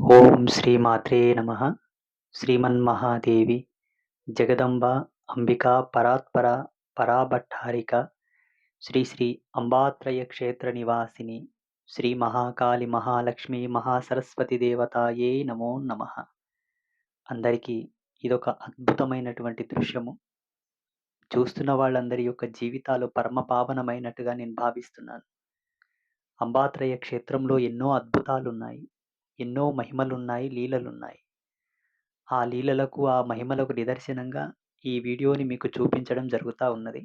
ఓం శ్రీమాత్రే నమ. శ్రీమన్మహాదేవి జగదంబ అంబికా పరాత్పర పరాభట్టారిక శ్రీ శ్రీ అంబాత్రయ క్షేత్ర నివాసిని శ్రీ మహాకాళి మహాలక్ష్మి మహాసరస్వతి దేవతాయే నమో నమ. అందరికీ ఇదొక అద్భుతమైనటువంటి దృశ్యము. చూస్తున్న వాళ్ళందరి యొక్క జీవితాలు పరమ పావనమైనట్టుగా నేను భావిస్తున్నాను. అంబాత్రయ క్షేత్రంలో ఎన్నో అద్భుతాలు ఉన్నాయి ఎన్నో మహిమలున్నాయి లీలలున్నాయి. ఆ లీలలకు ఆ మహిమలకు నిదర్శనంగా ఈ వీడియోని మీకు చూపించడం జరుగుతూ ఉన్నది.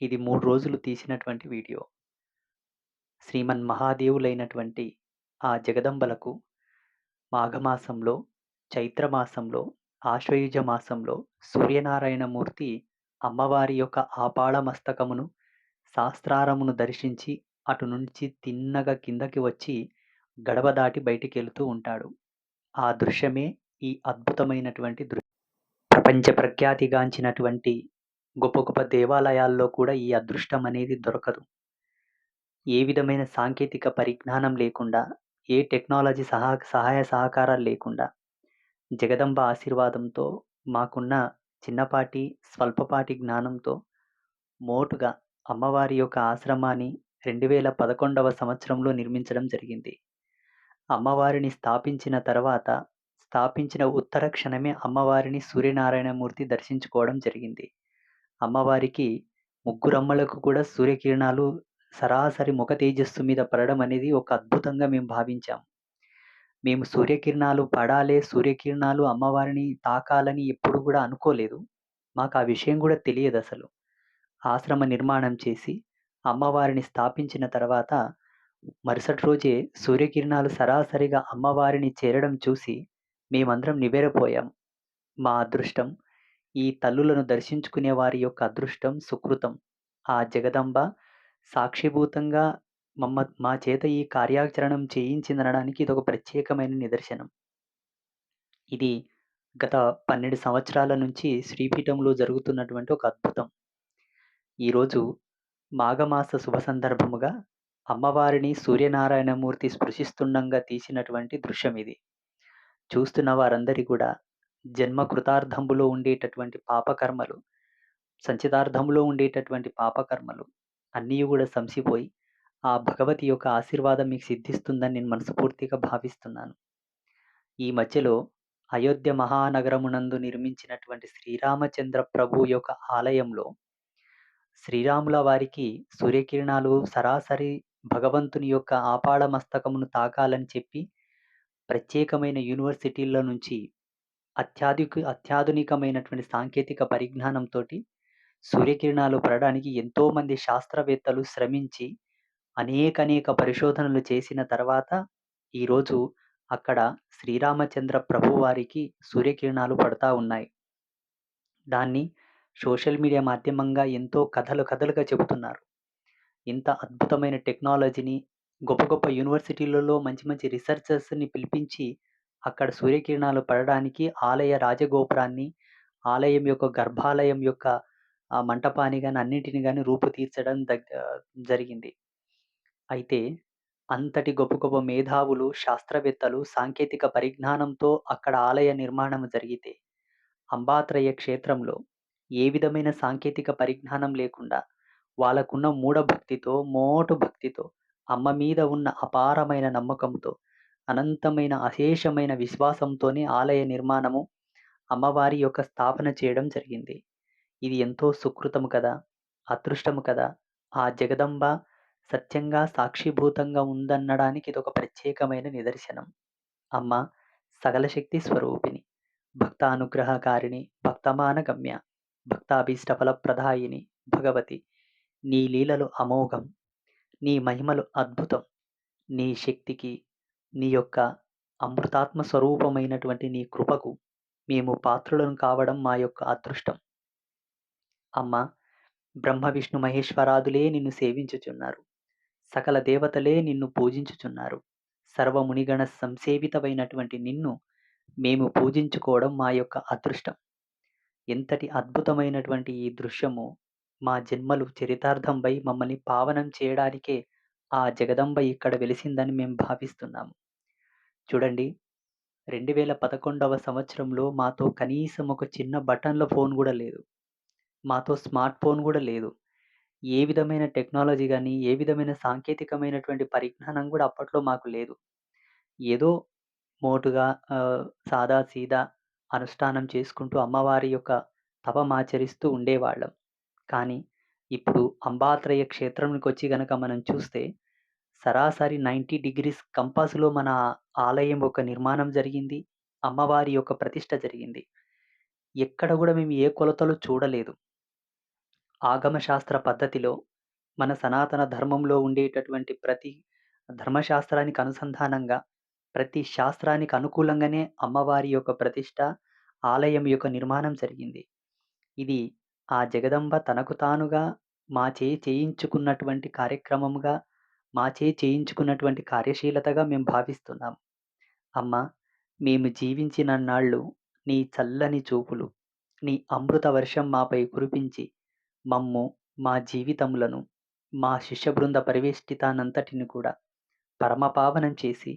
ఇది మూడు రోజులు తీసినటువంటి వీడియో. శ్రీమన్ మహాదేవులైనటువంటి ఆ జగదంబలకు మాఘమాసంలో చైత్రమాసంలో ఆశ్వయుజ మాసంలో సూర్యనారాయణమూర్తి అమ్మవారి యొక్క ఆపాళ మస్తకమును శాస్త్రారమును దర్శించి అటు నుంచి తిన్నగా కిందకి వచ్చి గడవ దాటి బయటికి వెళుతూ ఉంటాడు. ఆ దృశ్యమే ఈ అద్భుతమైనటువంటి దృశ్యం ప్రపంచ ప్రఖ్యాతిగాంచినటువంటి గొప్ప గొప్ప దేవాలయాల్లో కూడా ఈ అదృష్టం అనేది దొరకదు. ఏ విధమైన సాంకేతిక పరిజ్ఞానం లేకుండా ఏ టెక్నాలజీ సహా సహాయ సహకారాలు లేకుండా జగదంబ ఆశీర్వాదంతో మాకున్న చిన్నపాటి స్వల్పపాటి జ్ఞానంతో మోటుగా అమ్మవారి యొక్క ఆశ్రమాన్ని రెండు వేల పదకొండవ సంవత్సరంలో నిర్మించడం జరిగింది. అమ్మవారిని స్థాపించిన తర్వాత స్థాపించిన ఉత్తర క్షణమే అమ్మవారిని సూర్యనారాయణమూర్తి దర్శించుకోవడం జరిగింది. అమ్మవారికి ముగ్గురమ్మలకు కూడా సూర్యకిరణాలు సరాసరి ముఖ తేజస్సు మీద పడడం అనేది ఒక అద్భుతంగా మేము భావించాం. మేము సూర్యకిరణాలు పడాలే సూర్యకిరణాలు అమ్మవారిని తాకాలని ఎప్పుడు కూడా అనుకోలేదు. మాకు ఆ విషయం కూడా తెలియదు అసలు. ఆశ్రమ నిర్మాణం చేసి అమ్మవారిని స్థాపించిన తర్వాత మరుసటి రోజే సూర్యకిరణాలు సరాసరిగా అమ్మవారిని చేరడం చూసి మేమందరం నివేరపోయాం మా అదృష్టం ఈ తల్లులను దర్శించుకునే వారి యొక్క అదృష్టం సుకృతం. ఆ జగదంబ సాక్షిభూతంగా మమ్మ మా చేత ఈ కార్యాచరణం చేయించిందనడానికి ఇది ఒక ప్రత్యేకమైన నిదర్శనం. ఇది గత పన్నెండు సంవత్సరాల నుంచి శ్రీపీఠంలో జరుగుతున్నటువంటి ఒక అద్భుతం. ఈరోజు మాఘమాస శుభ సందర్భముగా అమ్మవారిని సూర్యనారాయణమూర్తి స్పృశిస్తుండగా తీసినటువంటి దృశ్యం ఇది. చూస్తున్న వారందరి కూడా జన్మ కృతార్థంబులో ఉండేటటువంటి పాపకర్మలు సంచితార్థంలో ఉండేటటువంటి పాపకర్మలు అన్నీ కూడా సంసిపోయి ఆ భగవతి యొక్క ఆశీర్వాదం మీకు సిద్ధిస్తుందని నేను మనస్ఫూర్తిగా భావిస్తున్నాను. ఈ మధ్యలో అయోధ్య మహానగరమునందు నిర్మించినటువంటి శ్రీరామచంద్ర ప్రభు యొక్క ఆలయంలో శ్రీరాముల వారికి సూర్యకిరణాలు సరాసరి భగవంతుని యొక్క ఆపాడ మస్తకమును తాకాలని చెప్పి ప్రత్యేకమైన యూనివర్సిటీల నుంచి అత్యాధిక అత్యాధునికమైనటువంటి సాంకేతిక పరిజ్ఞానంతో సూర్యకిరణాలు పడడానికి ఎంతోమంది శాస్త్రవేత్తలు శ్రమించి అనేక అనేక పరిశోధనలు చేసిన తర్వాత ఈరోజు అక్కడ శ్రీరామచంద్ర ప్రభు వారికి సూర్యకిరణాలు పడతా ఉన్నాయి. దాన్ని సోషల్ మీడియా మాధ్యమంగా ఎంతో కథలు కథలుగా చెబుతున్నారు. ఇంత అద్భుతమైన టెక్నాలజీని గొప్ప గొప్ప యూనివర్సిటీలలో మంచి మంచి రీసెర్చర్స్ని పిలిపించి అక్కడ సూర్యకిరణాలు పడడానికి ఆలయ రాజగోపురాన్ని ఆలయం యొక్క గర్భాలయం యొక్క ఆ మంటపాన్ని కానీ అన్నింటిని కానీ రూపుతీర్చడం దగ్గ జరిగింది. అయితే అంతటి గొప్ప గొప్ప మేధావులు శాస్త్రవేత్తలు సాంకేతిక పరిజ్ఞానంతో అక్కడ ఆలయ నిర్మాణం జరిగితే అంబాత్రయ క్షేత్రంలో ఏ విధమైన సాంకేతిక పరిజ్ఞానం లేకుండా వాళ్ళకున్న మూఢభక్తితో మోటు భక్తితో అమ్మ మీద ఉన్న అపారమైన నమ్మకంతో అనంతమైన అశేషమైన విశ్వాసంతోనే ఆలయ నిర్మాణము అమ్మవారి యొక్క స్థాపన చేయడం జరిగింది. ఇది ఎంతో సుకృతము కదా అదృష్టము కదా ఆ జగదంబ సత్యంగా సాక్షిభూతంగా ఉందన్నడానికి ఇది ఒక ప్రత్యేకమైన నిదర్శనం. అమ్మ సకల శక్తి స్వరూపిణి భక్తానుగ్రహకారిణి భక్తమాన గమ్య భక్తాభీష్టఫలప్రదాయిని, భగవతి నీ లీలలు అమోఘం నీ మహిమలు అద్భుతం. నీ శక్తికి నీ యొక్క అమృతాత్మ స్వరూపమైనటువంటి నీ కృపకు మేము పాత్రులను కావడం మా యొక్క అదృష్టం. అమ్మ బ్రహ్మ విష్ణు మహేశ్వరాదులే నిన్ను సేవించుచున్నారు. సకల దేవతలే నిన్ను పూజించుచున్నారు. సర్వమునిగణ సంసేవితమైనటువంటి నిన్ను మేము పూజించుకోవడం మా యొక్క అదృష్టం. ఎంతటి అద్భుతమైనటువంటి ఈ దృశ్యము మా జన్మలు చరితార్థంపై మమ్మల్ని పావనం చేయడానికే ఆ జగదంబ ఇక్కడ వెలిసిందని మేము భావిస్తున్నాము చూడండి 2011వ సంవత్సరంలో మాతో కనీసం ఒక చిన్న బటన్‌ల ఫోన్ గూడా లేదు. మాతో స్మార్ట్ ఫోన్ గూడా లేదు. ఏ విధమైన టెక్నాలజీ గాని, ఏ విధమైన సాంకేతికమైనటువంటి పరిజ్ఞానం గూడా అప్పట్లో మాకు లేదు. ఏదో మోటుగా ఆహ్, సాదా సీదా అనుష్ఠానం చేసుకుంటూ అమ్మవారి యొక్క తపమాచరిస్తూ ఉండేవాళ్ళం. కానీ ఇప్పుడు అంబాత్రయ క్షేత్రంకొచ్చి గనక మనం చూస్తే సరాసరి 90 డిగ్రీస్ కంపాస్‌లో మన ఆలయం యొక్క నిర్మాణం జరిగింది. అమ్మవారి యొక్క ప్రతిష్ఠ జరిగింది. ఎక్కడ కూడా మేము ఏ కొలతలు చూడలేదు. ఆగమశాస్త్ర పద్ధతిలో మన సనాతన ధర్మంలో ఉండేటటువంటి ప్రతి ధర్మశాస్త్రానికి అనుసంధానంగా, ప్రతి శాస్త్రానికి అనుకూలంగానే అమ్మవారి యొక్క ప్రతిష్ట ఆలయం యొక్క నిర్మాణం జరిగింది. ఇది ఆ జగదంబ తనకు తానుగా మాచే చేయించుకున్నటువంటి కార్యక్రమంగా, మాచే చేయించుకున్నటువంటి కార్యశీలతగా మేము భావిస్తున్నాం. అమ్మా! మేము జీవించినన్నాళ్ళు నీ చల్లని చూపులు, నీ అమృత వర్షం మాపై కురిపించి, మమ్ము, మా జీవితములను, మా శిష్య బృంద పరివేష్టితానంతటిని కూడా పరమపావనం చేసి,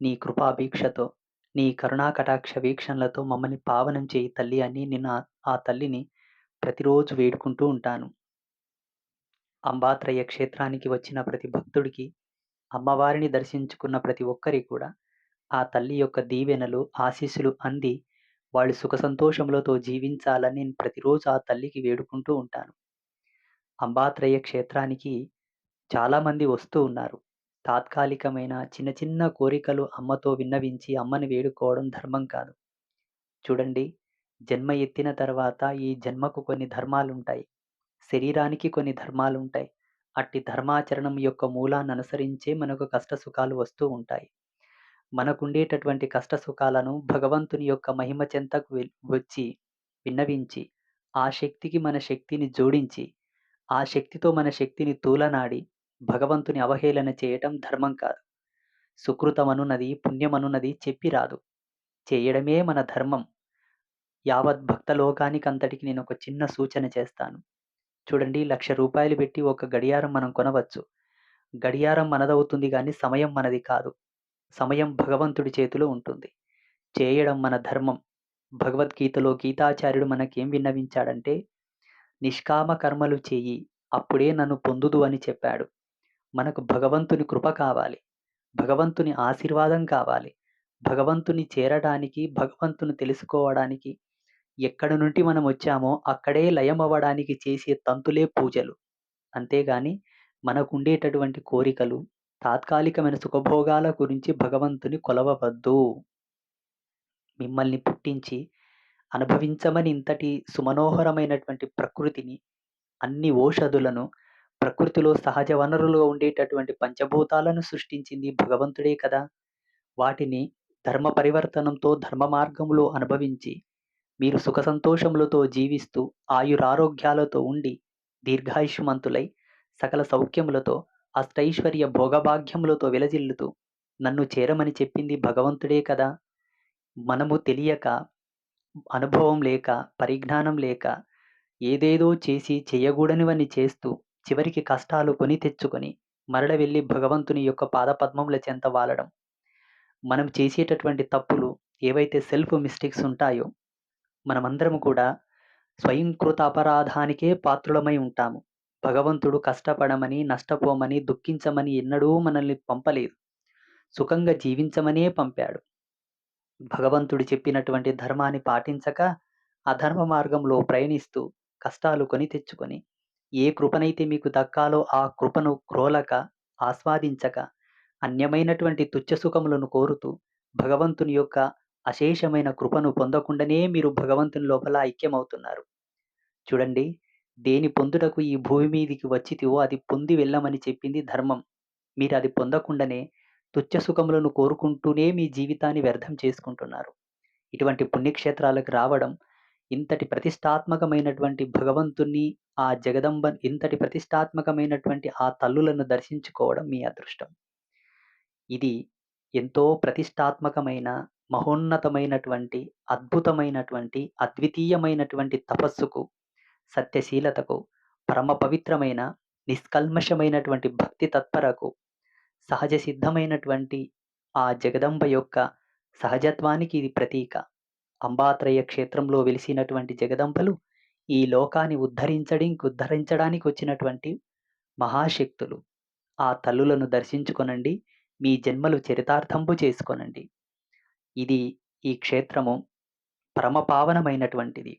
నీ కృపాభీక్షతో, నీ కరుణాకటాక్ష వీక్షణలతో మమ్మల్ని పావనం చేయి తల్లి అని నేను ఆ తల్లిని ప్రతిరోజు వేడుకుంటూ ఉంటాను. అంబాత్రయ క్షేత్రానికి వచ్చిన ప్రతి భక్తుడికి, అమ్మవారిని దర్శించుకున్న ప్రతి ఒక్కరికి కూడా ఆ తల్లి యొక్క దీవెనలు, ఆశీస్సులు అంది వాళ్ళు సుఖ సంతోషములతో జీవించాలని నేను ప్రతిరోజు ఆ తల్లికి వేడుకుంటూ ఉంటాను. అంబాత్రయ క్షేత్రానికి చాలామంది వస్తూ ఉన్నారు. తాత్కాలికమైన చిన్న చిన్న కోరికలు అమ్మతో విన్నవించి అమ్మని వేడుకోవడం ధర్మం కాదు. చూడండి జన్మ ఎత్తిన తర్వాత ఈ జన్మకు కొన్ని ధర్మాలుంటాయి. శరీరానికి కొన్ని ధర్మాలుంటాయి. అట్టి ధర్మాచరణం యొక్క మూలాన్ని అనుసరించే మనకు కష్ట సుఖాలు వస్తూ ఉంటాయి. మనకుండేటటువంటి కష్ట సుఖాలను భగవంతుని యొక్క మహిమ చెంతకు వచ్చి విన్నవించి, ఆ శక్తికి మన శక్తిని జోడించి, ఆ శక్తితో మన శక్తిని తూలనాడి భగవంతుని అవహేళన చేయటం ధర్మం కాదు. సుకృతమనున్నది, పుణ్యమనున్నది చెప్పి రాదు. చేయడమే మన ధర్మం. యావత్ భక్త లోకానికంతటికి ఒక చిన్న సూచన చేస్తాను. చూడండి లక్ష రూపాయలు పెట్టి ఒక గడియారం మనం కొనవచ్చు. గడియారం మనదవుతుంది కానీ సమయం మనది కాదు. సమయం భగవంతుడి చేతిలో ఉంటుంది. చేయడం మన ధర్మం. భగవద్గీతలో గీతాచార్యుడు మనకేం విన్నవించాడంటే, నిష్కామ కర్మలు చేయి అప్పుడే నన్ను పొందుదు అని చెప్పాడు. మనకు భగవంతుని కృప కావాలి. భగవంతుని ఆశీర్వాదం కావాలి. భగవంతుని చేరడానికి, భగవంతుని తెలుసుకోవడానికి ఎక్కడి నుండి మనం వచ్చామో అక్కడే లయం అవ్వడానికి చేసే తంతులే పూజలు. అంతేగాని మనకుండేటటువంటి కోరికలు, తాత్కాలికమైన సుఖభోగాల గురించి భగవంతుని కొలవవద్దు. మిమ్మల్ని పుట్టించి, అనుభవించమని ఇంతటి సుమనోహరమైనటువంటి ప్రకృతిని, అన్ని ఓషధులను, ప్రకృతిలో సహజ వనరులుగా ఉండేటటువంటి పంచభూతాలను సృష్టించింది భగవంతుడే కదా! వాటిని ధర్మ పరివర్తనంతో ధర్మ మార్గంలో అనుభవించి, మీరు సుఖ సంతోషములతో జీవిస్తూ, ఆయురారోగ్యాలతో ఉండి, దీర్ఘాయుష్మంతులై, సకల సౌఖ్యములతో, అష్టైశ్వర్య భోగభాగ్యములతో విలజిల్లుతూ, నన్ను చేరమని చెప్పింది భగవంతుడే కదా! మనము తెలియక, అనుభవం లేక, పరిజ్ఞానం లేక, ఏదేదో చేసి చేయగూడనివన్నీ చేస్తూ, చివరికి కష్టాలు కొని తెచ్చుకొని, మరల వెళ్ళి భగవంతుని యొక్క పాదపద్మముల చెంత వాలడం. మనం చేసేటటువంటి తప్పులు ఏవైతే సెల్ఫ్ మిస్టేక్స్ ఉంటాయో, మనమందరము కూడా స్వయంకృత అపరాధానికే పాత్రులమై ఉంటాము. భగవంతుడు కష్టపడమని, నష్టపోమని, దుఃఖించమని ఎన్నడూ మనల్ని పంపలేదు. సుఖంగా జీవించమనే పంపాడు. భగవంతుడు చెప్పినటువంటి ధర్మాన్ని పాటించక, అధర్మ మార్గంలో ప్రయాణిస్తూ, కష్టాలు కొని తెచ్చుకొని, ఏ కృపనైతే మీకు దక్కాలో ఆ కృపను క్రోలక, ఆస్వాదించక, అన్యమైనటువంటి తుచ్చ సుఖములను కోరుతూ, భగవంతుని యొక్క అశేషమైన కృపను పొందకుండానే మీరు భగవంతుని లోపల ఐక్యమవుతున్నారు. చూడండి దేని పొందుటకు ఈ భూమి మీదికి వచ్చితివో అది పొంది వెళ్ళమని చెప్పింది ధర్మం. మీరు అది పొందకుండానే తుచ్చ సుఖములను కోరుకుంటూనే మీ జీవితాన్ని వ్యర్థం చేసుకుంటున్నారు. ఇటువంటి పుణ్యక్షేత్రాలకు రావడం, ఇంతటి ప్రతిష్టాత్మకమైనటువంటి భగవంతుణ్ణి ఆ జగదంబ ఇంతటి ప్రతిష్టాత్మకమైనటువంటి ఆ తల్లులను దర్శించుకోవడం మీ అదృష్టం. ఇది ఎంతో ప్రతిష్టాత్మకమైన, మహోన్నతమైనటువంటి, అద్భుతమైనటువంటి, అద్వితీయమైనటువంటి తపస్సుకు, సత్యశీలతకు, పరమ పవిత్రమైన, నిష్కల్మషమైనటువంటి భక్తి తత్పరకు, సహజ సిద్ధమైనటువంటి ఆ జగదంబ యొక్క సహజత్వానికి ఇది ప్రతీక. అంబాత్రయ క్షేత్రంలో వెలిసినటువంటి జగదంబలు ఈ లోకాన్ని ఉద్ధరించడానికి ఉద్ధరించడానికి వచ్చినటువంటి మహాశక్తులు. ఆ తల్లులను దర్శించుకొనండి. మీ జన్మలు చరితార్థంబు చేసుకొనండి. ఇది ఈ క్షేత్రము పరమపావనమైనటువంటిది.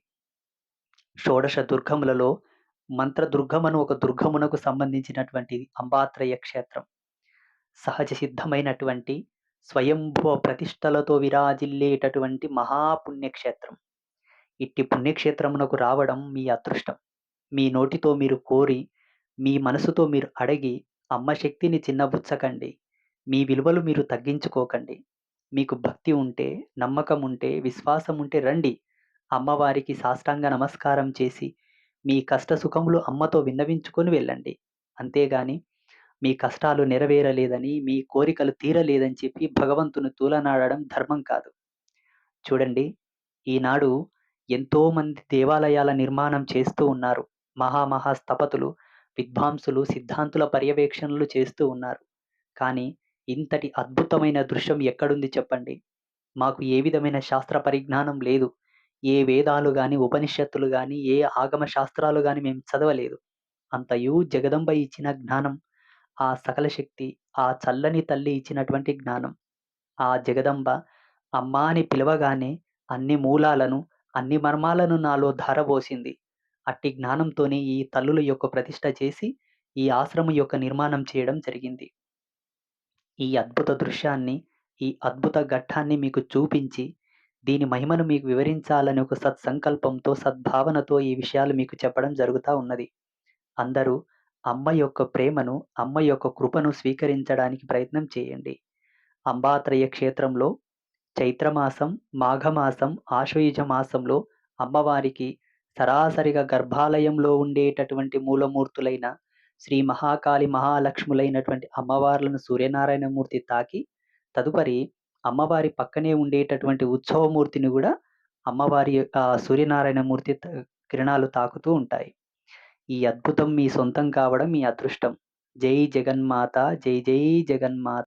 షోడశ దుర్గములలో మంత్రదుర్గమను ఒక దుర్గమునకు సంబంధించినటువంటిది అంబాత్రయ క్షేత్రం. సహజ సిద్ధమైనటువంటి స్వయంభువ ప్రతిష్టలతో విరాజిల్లేటటువంటి మహాపుణ్యక్షేత్రం. ఇట్టి పుణ్యక్షేత్రమునకు రావడం మీ అదృష్టం. మీ నోటితో మీరు కోరి, మీ మనసుతో మీరు అడిగి అమ్మ శక్తిని చిన్నబుచ్చకండి. మీ విలువలు మీరు తగ్గించుకోకండి. మీకు భక్తి ఉంటే, నమ్మకం ఉంటే, విశ్వాసం ఉంటే రండి. అమ్మవారికి సాష్టాంగ నమస్కారం చేసి, మీ కష్ట సుఖములు అమ్మతో విన్నవించుకొని వెళ్ళండి. అంతేగాని మీ కష్టాలు నెరవేరలేదని, మీ కోరికలు తీరలేదని చెప్పి భగవంతుని తూలనాడడం ధర్మం కాదు. చూడండి ఈనాడు ఎంతోమంది దేవాలయాల నిర్మాణం చేస్తూ ఉన్నారు. మహా మహా స్థపతులు, విద్వాంసులు, సిద్ధాంతుల పర్యవేక్షణలు చేస్తూ ఉన్నారు. కానీ ఇంతటి అద్భుతమైన దృశ్యం ఎక్కడుంది చెప్పండి? మాకు ఏ విధమైన శాస్త్ర పరిజ్ఞానం లేదు. ఏ వేదాలు గాని, ఉపనిషత్తులు గాని, ఏ ఆగమ శాస్త్రాలు గాని మేము చదవలేదు. అంతయు జగదంబ ఇచ్చిన జ్ఞానం, ఆ సకల శక్తి, ఆ చల్లని తల్లి ఇచ్చినటువంటి జ్ఞానం. ఆ జగదంబ అమ్మా అని పిలవగానే అన్ని మూలాలను, అన్ని మర్మాలను నాలో ధారబోసింది. అట్టి జ్ఞానంతోనే ఈ తల్లుల యొక్క ప్రతిష్ఠ చేసి, ఈ ఆశ్రమం యొక్క నిర్మాణం చేయడం జరిగింది. ఈ అద్భుత దృశ్యాన్ని, ఈ అద్భుత ఘట్టాన్ని మీకు చూపించి, దీని మహిమను మీకు వివరించాలని ఒక సత్సంకల్పంతో, సద్భావనతో ఈ విషయాలు మీకు చెప్పడం జరుగుతూ ఉన్నది. అందరూ అమ్మ యొక్క ప్రేమను, అమ్మ యొక్క కృపను స్వీకరించడానికి ప్రయత్నం చేయండి. అంబాత్రయ క్షేత్రంలో చైత్రమాసం, మాఘమాసం, ఆశ్వయుజ మాసంలో అమ్మవారికి సరాసరిగా గర్భాలయంలో ఉండేటటువంటి మూలమూర్తులైన శ్రీ మహాకాళి, మహాలక్ష్ములైనటువంటి అమ్మవార్లను సూర్యనారాయణమూర్తి తాకి, తదుపరి అమ్మవారి పక్కనే ఉండేటటువంటి ఉత్సవమూర్తిని కూడా అమ్మవారి సూర్యనారాయణమూర్తి కిరణాలు తాకుతూ ఉంటాయి. ఈ అద్భుతం మీ సొంతం కావడం మీ అదృష్టం. జై జగన్మాత జై జై జగన్మాత.